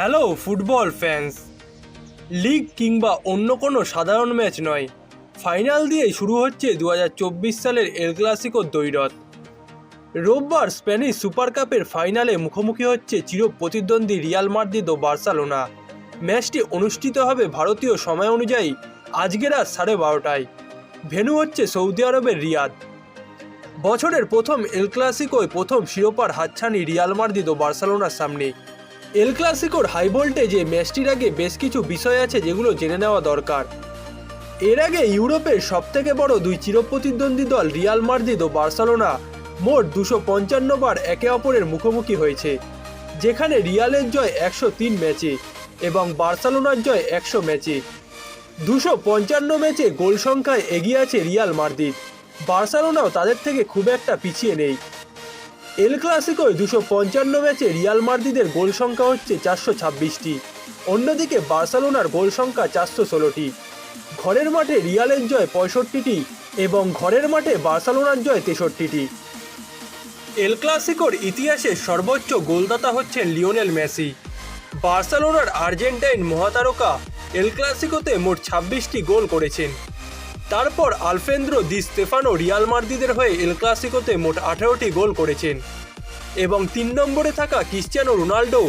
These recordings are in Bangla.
হ্যালো ফুটবল ফ্যান্স লিগ কিংবা অন্য কোনো সাধারণ ম্যাচ নয়। ফাইনাল দিয়েই শুরু হচ্ছে দু হাজার চব্বিশ সালের এল ক্লাসিকো দৈরত রোববার স্প্যানিশ সুপার কাপের ফাইনালে মুখোমুখি হচ্ছে চির প্রতিদ্বন্দ্বী রিয়াল মাদ্রিদ ও বার্সেলোনা ম্যাচটি অনুষ্ঠিত হবে ভারতীয় সময় অনুযায়ী আজকে রাত সাড়ে বারোটায়। ভেন্যু হচ্ছে সৌদি আরবের রিয়াদ বছরের প্রথম এল ক্লাসিকোয় প্রথম শিরোপার হাতছানি রিয়াল মাদ্রিদ ও বার্সেলোনার সামনে। এল ক্লাসিকোর হাই ভোল্টেজে ম্যাচটির আগে বেশ কিছু বিষয় আছে যেগুলো জেনে নেওয়া দরকার। এর আগে ইউরোপের সবথেকে বড় দুই চিরপ্রতিদ্বন্দ্বী দল রিয়াল মাদ্রিদ ও বার্সেলোনা মোট দুশো পঞ্চান্ন বার একে অপরের মুখোমুখি হয়েছে, যেখানে রিয়ালের জয় একশো তিন ম্যাচে এবং বার্সেলোনার জয় একশো ম্যাচে। দুশো পঞ্চান্ন ম্যাচে গোল সংখ্যায় এগিয়ে আছে রিয়াল মাদ্রিদ। বার্সেলোনাও তাদের থেকে খুব একটা পিছিয়ে নেই। এল ক্লাসিকোয় দুশো পঞ্চান্ন ম্যাচে রিয়াল মাদ্রিদের গোল সংখ্যা হচ্ছে চারশো ছাব্বিশটি। অন্যদিকে বার্সেলোনার গোল সংখ্যা চারশো ষোলোটি। ঘরের মাঠে রিয়ালের জয় পঁয়ষট্টিটি এবং ঘরের মাঠে বার্সেলোনার জয় তেষট্টিটি। এল ক্লাসিকোর ইতিহাসে সর্বোচ্চ গোলদাতা হচ্ছেন লিওনেল মেসি। বার্সেলোনার আর্জেন্টাইন মহাতারকা এল ক্লাসিকোতে মোট ছাব্বিশটি গোল করেছেন। তারপর আলফেন্দ্রো দি স্তেফানো রিয়াল মাদ্রিদের হয়ে এল ক্লাসিকোতে মোট আঠারোটি গোল করেছেন। এবং তিন নম্বরে থাকা ক্রিশ্চিয়ানো রোনাল্ডো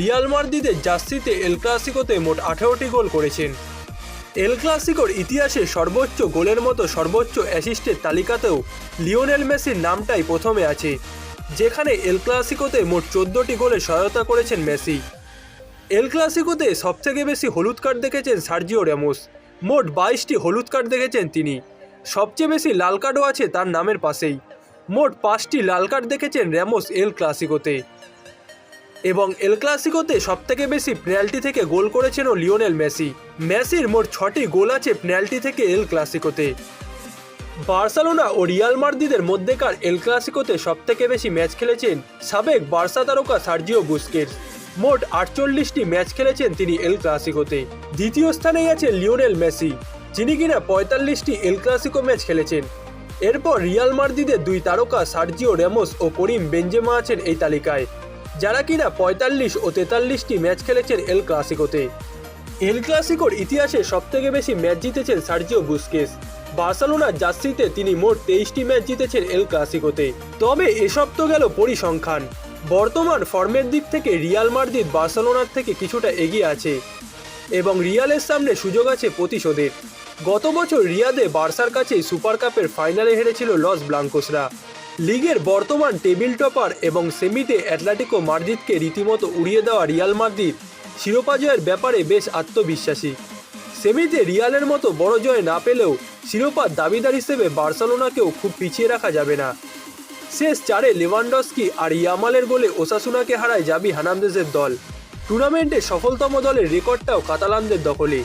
রিয়াল মার্দিদের জার্সিতে এল ক্লাসিকোতে মোট আঠারোটি গোল করেছেন। এল ক্লাসিকোর ইতিহাসে সর্বোচ্চ গোলের মতো সর্বোচ্চ অ্যাসিস্টের তালিকাতেও লিওনেল মেসির নামটাই প্রথমে আছে, যেখানে এল ক্লাসিকোতে মোট চোদ্দোটি গোলে সহায়তা করেছেন মেসি। এল ক্লাসিকোতে সবথেকে বেশি হলুদ কার্ড দেখেছেন সার্জিও র্যামোস মোট বাইশটি হলুদ কার্ড দেখেছেন তিনি। সবচেয়ে বেশি লাল কার্ডও আছে তার নামের পাশেই। মোট পাঁচটি লাল কার্ড দেখেছেন র্যামোস এল ক্লাসিকোতে। এবং এল ক্লাসিকোতে সবথেকে বেশি পেনাল্টি থেকে গোল করেছেনও লিওনেল মেসি। মেসির মোট ছটি গোল আছে পেনাল্টি থেকে এল ক্লাসিকোতে। বার্সেলোনা ও রিয়াল মার্দিদের মধ্যেকার এল ক্লাসিকোতে সবথেকে বেশি ম্যাচ খেলেছেন সাবেক বার্সা তারকা সার্জিও বুস্কেটস মোট আটচল্লিশটি ম্যাচ খেলেছেন তিনি এল ক্লাসিকোতে। দ্বিতীয় স্থানেই আছে লিওনেল মেসি, যিনি কিনা পঁয়তাল্লিশটি এল ক্লাসিকো ম্যাচ খেলেছেন। এরপর রিয়াল মাদ্রিদের দুই তারকা সার্জিও রেমোস ও করিম বেঞ্জেমা আছেন এই তালিকায়, যারা কিনা পঁয়তাল্লিশ ও তেতাল্লিশটি ম্যাচ খেলেছেন এল ক্লাসিকোতে। এল ক্লাসিকোর ইতিহাসে সবথেকে বেশি ম্যাচ জিতেছেন সার্জিও বুস্কেস। বার্সেলোনার জার্সিতে তিনি মোট তেইশটি ম্যাচ জিতেছেন এল ক্লাসিকোতে। তবে এসব তো গেল পরিসংখ্যান। বর্তমান ফর্মের দিক থেকে রিয়াল মাদ্রিদ বার্সেলোনার থেকে কিছুটা এগিয়ে আছে এবং রিয়ালের সামনে সুযোগ আছে প্রতিশোধের। গত বছর রিয়াদে বার্সার কাছে সুপার কাপের ফাইনালে হেরেছিল লস ব্লাঙ্কোসরা। লিগের বর্তমান টেবিল টপার এবং সেমিতে অ্যাটলেটিকো মাদ্রিদকে রীতিমতো উড়িয়ে দেওয়া রিয়াল মাদ্রিদ, শিরোপা জয়ের ব্যাপারে বেশ আত্মবিশ্বাসী। সেমিতে রিয়ালের মতো বড় জয় না পেলেও শিরোপার দাবিদার হিসেবে বার্সেলোনাকেও খুব পিছিয়ে রাখা যাবে না। শেষ চারে লেভানডস্কি আর ইয়ামালের গোলে ওসাসুনাকে হারায় জাবি হানামদেজের দল। টুর্নামেন্টে সফলতম দলের রেকর্ডটাও কাতালানদের দখলে।